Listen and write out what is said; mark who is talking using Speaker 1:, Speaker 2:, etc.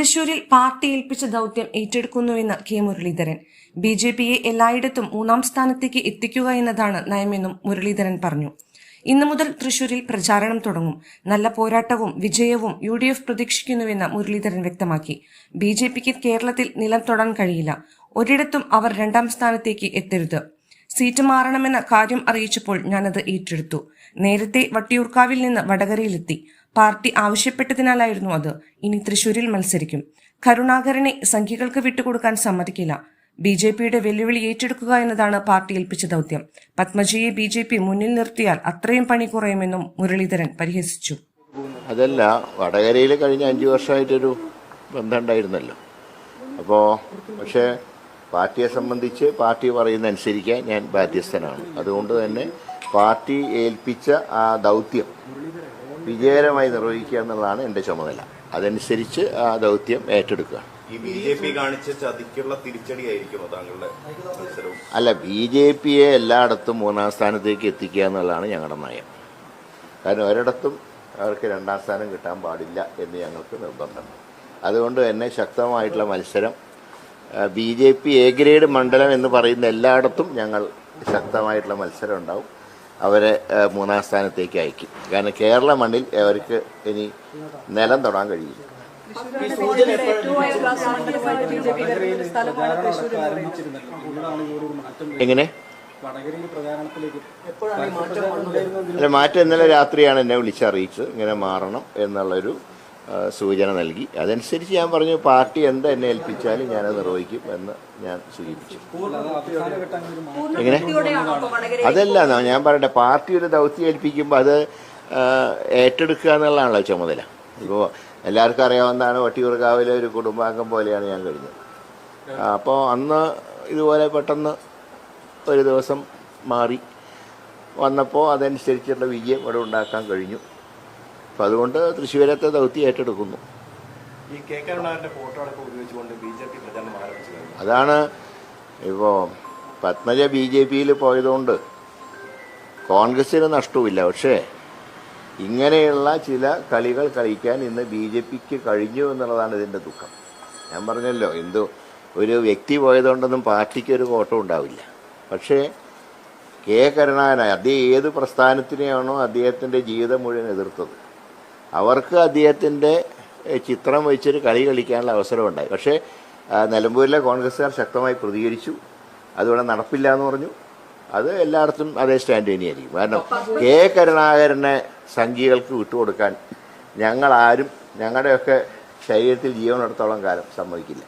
Speaker 1: തൃശൂരിൽ പാർട്ടി ഏൽപ്പിച്ച ദൌത്യം ഏറ്റെടുക്കുന്നുവെന്ന് കെ മുരളീധരൻ. ബി ജെ പിയെ എല്ലായിടത്തും മൂന്നാം സ്ഥാനത്തേക്ക് എത്തിക്കുക എന്നതാണ് നയമെന്നും മുരളീധരൻ പറഞ്ഞു. ഇന്നു മുതൽ തൃശൂരിൽ പ്രചാരണം തുടങ്ങും. നല്ല പോരാട്ടവും വിജയവും യു ഡി എഫ് പ്രതീക്ഷിക്കുന്നുവെന്ന് മുരളീധരൻ വ്യക്തമാക്കി. ബി ജെ പിക്ക് കേരളത്തിൽ നിലം തൊടാൻ കഴിയില്ല. ഒരിടത്തും അവർ രണ്ടാം സ്ഥാനത്തേക്ക് എത്തരുത്. സീറ്റ് മാറണമെന്ന കാര്യം അറിയിച്ചപ്പോൾ ഞാനത് ഏറ്റെടുത്തു. നേരത്തെ വട്ടിയൂർക്കാവിൽ നിന്ന് വടകരയിലെത്തി. പാർട്ടി ആവശ്യപ്പെട്ടതിനാലായിരുന്നു അത്. ഇനി തൃശൂരിൽ മത്സരിക്കും. കരുണാകരനെ സംഖ്യകൾക്ക് വിട്ടുകൊടുക്കാൻ സമ്മതിക്കില്ല. ബി ജെ പിയുടെ വെല്ലുവിളി ഏറ്റെടുക്കുക എന്നതാണ് പാർട്ടി ഏൽപ്പിച്ച ദൗത്യം. പത്മജിയെ ബി ജെ പി മുന്നിൽ നിർത്തിയാൽ അത്രയും പണി കുറയുമെന്നും മുരളീധരൻ പരിഹസിച്ചു.
Speaker 2: അതല്ല വടകരയിൽ കഴിഞ്ഞ അഞ്ചു വർഷമായിട്ടൊരു ബന്ധം ഉണ്ടായിരുന്നല്ലോ അപ്പോൾ പക്ഷേ പാർട്ടിയെ സംബന്ധിച്ച് പാർട്ടി പറയുന്ന അനുസരിക്കാൻ ഞാൻ ബാധ്യസ്ഥനാണ്. അതുകൊണ്ട് തന്നെ പാർട്ടി ഏൽപ്പിച്ച ആ ദൗത്യം വിജയകരമായി നിർവഹിക്കുക എന്നുള്ളതാണ് എന്റെ ചുമതല. അതനുസരിച്ച് ആ ദൗത്യം ഏറ്റെടുക്കുക.
Speaker 3: ഈ ബി ജെ പി കാണിച്ച ചതിക്കുള്ള തിരിച്ചടിയായിരിക്കുമോ താങ്കളുടെ മത്സരവും?
Speaker 2: അല്ല ബി ജെ പിയെ എല്ലായിടത്തും മൂന്നാം സ്ഥാനത്തേക്ക് എത്തിക്കുക എന്നുള്ളതാണ് ഞങ്ങളുടെ നയം. കാരണം ഒരിടത്തും അവർക്ക് രണ്ടാം സ്ഥാനം കിട്ടാൻ പാടില്ല എന്ന് ഞങ്ങൾക്ക് നിർബന്ധമുണ്ട് അതുകൊണ്ട് തന്നെ ശക്തമായിട്ടുള്ള മത്സരം B J P A grade മണ്ഡലം എന്ന് പറയുന്ന എല്ലായിടത്തും ഞങ്ങൾ ശക്തമായിട്ടുള്ള മത്സരം ഉണ്ടാവും. അവരെ മൂന്നാം സ്ഥാനത്തേക്ക് അയക്കും. കാരണം കേരള മണ്ണിൽ അവർക്ക് ഇനി നിലം തൊടാൻ കഴിയില്ല. എങ്ങനെ? അല്ല മാറ്റം ഇന്നലെ രാത്രിയാണ് എന്നെ വിളിച്ചറിയിച്ചത്. ഇങ്ങനെ മാറണം എന്നുള്ളൊരു സൂചന നൽകി. അതനുസരിച്ച് ഞാൻ പറഞ്ഞു പാർട്ടി എന്ത് എന്നെ ഏൽപ്പിച്ചാലും ഞാനത് നിർവഹിക്കും എന്ന് ഞാൻ സൂചിപ്പിച്ചു എങ്ങനെ അതല്ല ഞാൻ പറയട്ടെ പാർട്ടി ഒരു ദൗത്യം ഏൽപ്പിക്കുമ്പോൾ അത് ഏറ്റെടുക്കുക എന്നുള്ളതാണല്ലോ ചുമതല. ഇപ്പോൾ എല്ലാവർക്കും അറിയാവുന്നതാണ് വട്ടിയൂർക്കാവിലെ ഒരു കുടുംബാംഗം പോലെയാണ് ഞാൻ കഴിഞ്ഞത്. അപ്പോൾ അന്ന് ഇതുപോലെ പെട്ടെന്ന് ഒരു ദിവസം മാറി വന്നപ്പോൾ അതനുസരിച്ചുള്ള വിജയം ഇവിടെ ഉണ്ടാക്കാൻ കഴിഞ്ഞു. അപ്പം അതുകൊണ്ട് തൃശ്ശൂരത്തെ ദൗത്യം ഏറ്റെടുക്കുന്നു. അതാണ് ഇപ്പോൾ പത്മജ ബി ജെ പിയിൽ പോയതുകൊണ്ട് കോൺഗ്രസ്സിന് നഷ്ടവുമില്ല. പക്ഷേ ഇങ്ങനെയുള്ള ചില കളികൾ കളിക്കാൻ ഇന്ന് ബി ജെ പിക്ക് കഴിഞ്ഞു എന്നുള്ളതാണ് ഇതിന്റെ ദുഃഖം. ഞാൻ പറഞ്ഞല്ലോ എന്തോ ഒരു വ്യക്തി പോയതുകൊണ്ടൊന്നും പാർട്ടിക്ക് ഒരു കോട്ടം ഉണ്ടാവില്ല. പക്ഷേ കെ കരുണാകനായ അദ്ദേഹം ഏത് പ്രസ്ഥാനത്തിനെയാണോ അദ്ദേഹത്തിന്റെ ജീവിതം മുഴുവൻ എതിർത്തത്. അവർക്ക് അദ്ദേഹത്തിന്റെ ചിത്രം വെച്ചൊരു കളി കളിക്കാനുള്ള അവസരമുണ്ടായി. പക്ഷേ നിലമ്പൂരിലെ കോൺഗ്രസ്സുകാർ ശക്തമായി പ്രതികരിച്ചു. അതുകൊണ്ട് നടപ്പില്ല എന്ന് പറഞ്ഞു. അത് എല്ലായിടത്തും അതേ സ്റ്റാൻഡ് തന്നെയായിരിക്കും. കാരണം കെ കരുണാകരനെ സംഘികൾക്ക് വിട്ടുകൊടുക്കാൻ ഞങ്ങളാരും ഞങ്ങളുടെയൊക്കെ ശരീരത്തിൽ ജീവനെടുത്തോളം കാലം സമ്മതിക്കില്ല.